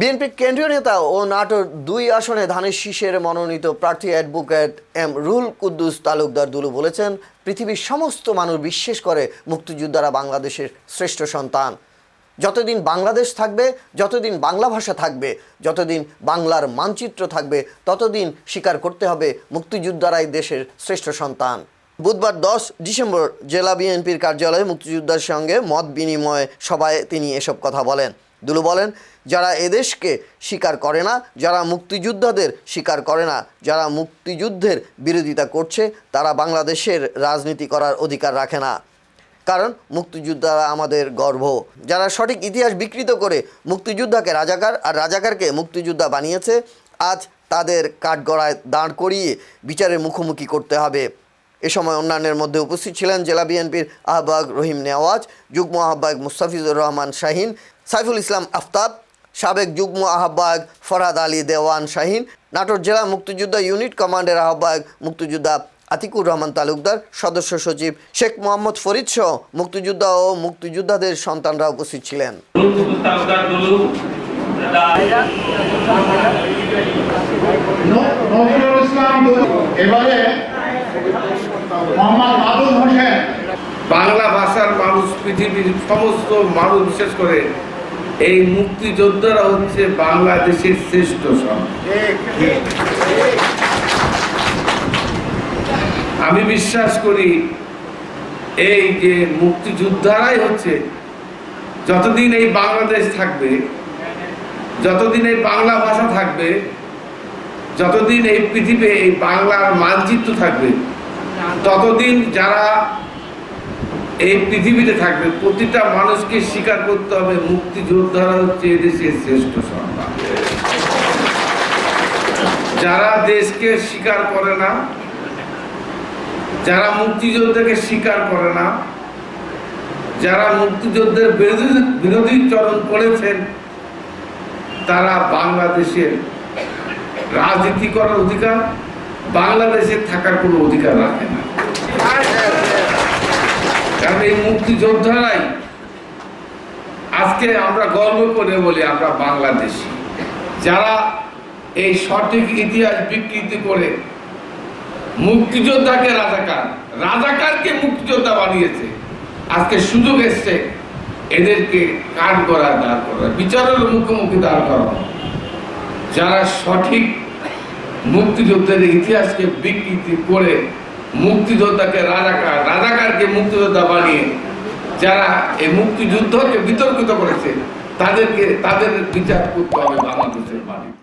বিএনপির কেন্দ্রীয় নেতা ও নাটোর দুই আসনে ধানের শীষের মনোনীত প্রার্থী অ্যাডভোকেট এম রুল কুদ্দুস তালুকদার দুলু বলেছেন, পৃথিবীর সমস্ত মানুষ বিশ্বাস করে মুক্তিযোদ্ধারা বাংলাদেশের শ্রেষ্ঠ সন্তান। যতদিন বাংলাদেশ থাকবে, যতদিন বাংলা ভাষা থাকবে, যতদিন বাংলার মানচিত্র থাকবে, ততদিন স্বীকার করতে হবে মুক্তিযোদ্ধারাই দেশের শ্রেষ্ঠ সন্তান। বুধবার দশ ডিসেম্বর জেলা বিএনপির কার্যালয়ে মুক্তিযোদ্ধার সঙ্গে মত বিনিময় সভায় তিনি এসব কথা বলেন। দুলু বলেন, যারা এদেশকে স্বীকার করে না, যারা মুক্তিযোদ্ধাদের স্বীকার করে না, যারা মুক্তিযুদ্ধের বিরোধিতা করছে, তারা বাংলাদেশের রাজনীতি করার অধিকার রাখে না। কারণ মুক্তিযোদ্ধারা আমাদের গর্ব। যারা সঠিক ইতিহাস বিকৃত করে মুক্তিযোদ্ধাকে রাজাকার আর রাজাকারকে মুক্তিযোদ্ধা বানিয়েছে, আজ তাদের কাঠগড়ায় দাঁড় করিয়ে বিচারের মুখোমুখি করতে হবে। এ সময় অন্যান্যের মধ্যে উপস্থিত ছিলেন জেলা বিএনপির আহ্বায়ক রহিম নেওয়াজ, যুগ্ম আহ্বায়ক মুস্তাফিজুর রহমান শাহিন, সাইফুল ইসলাম আফতাব, সাবেক যুগ্ম আহ্বায়ক ফরহাদ আলী দেওয়ান শাহিন, নাটোর জেলা মুক্তিযোদ্ধা ইউনিট কমান্ডের আহ্বায়ক মুক্তিযোদ্ধা আতিকুর রহমান তালুকদার, সদস্য সচিব শেখ মোহাম্মদ ফরিদ সহ মুক্তিযোদ্ধা ও মুক্তিযোদ্ধাদের সন্তানরা উপস্থিত ছিলেন। এবারে বাংলা ভাষার মানুষ, পৃথিবীর সমস্ত মানুষ, বিশেষ করে এই মুক্তিযোদ্ধারা হচ্ছে বাংলাদেশের শ্রেষ্ঠ আমি বিশ্বাস করি, এই যে মুক্তিযোদ্ধারাই হচ্ছে, যতদিন এই বাংলাদেশ থাকবে, যতদিন এই বাংলা ভাষা থাকবে, যতদিন এই পৃথিবী এই বাংলার মানচিত্র থাকবে ততদিন যারা এই পৃথিবীতে থাকবে, প্রতিটা মানুষকে স্বীকার করতে হবে, মুক্তিযোদ্ধারা হচ্ছে এদেশের শ্রেষ্ঠ সন্তান। যারা দেশকে স্বীকার করে না, যারা মুক্তিযোদ্ধাকে স্বীকার করে না, যারা মুক্তিযুদ্ধের বিরোধী বিরোধী চরণ করেছেন, তারা বাংলাদেশের রাজনীতি করার অধিকার বাংলাদেশে থাকার কোনো অধিকার রাখে না। কারণ এই মুক্তিযোদ্ধারাই আজকে আমরা গর্ব করে বলি আমরা বাংলাদেশি। যারা এই সঠিক ইতিহাস বিকৃতি করে মুক্তিযোদ্ধাকে রাজাকার, রাজাকারকে মুক্তিযোদ্ধা বানিয়েছে, আজকে সুযোগ এসছে এদেরকে কাঠ করা দাঁড় করা বিচারের মুখোমুখি দাঁড় করা যারা সঠিক মুক্তিযুদ্ধের ইতিহাসকে বিকৃতি করে মুক্তিযোদ্ধাকে রাজাকার, রাজাকারকে মুক্তিযোদ্ধা বানিয়ে যারা এই মুক্তিযুদ্ধকে বিতর্কিত করেছে, তাদেরকে, তাদের বিচার করতে হবে বাংলাদেশের বাড়িতে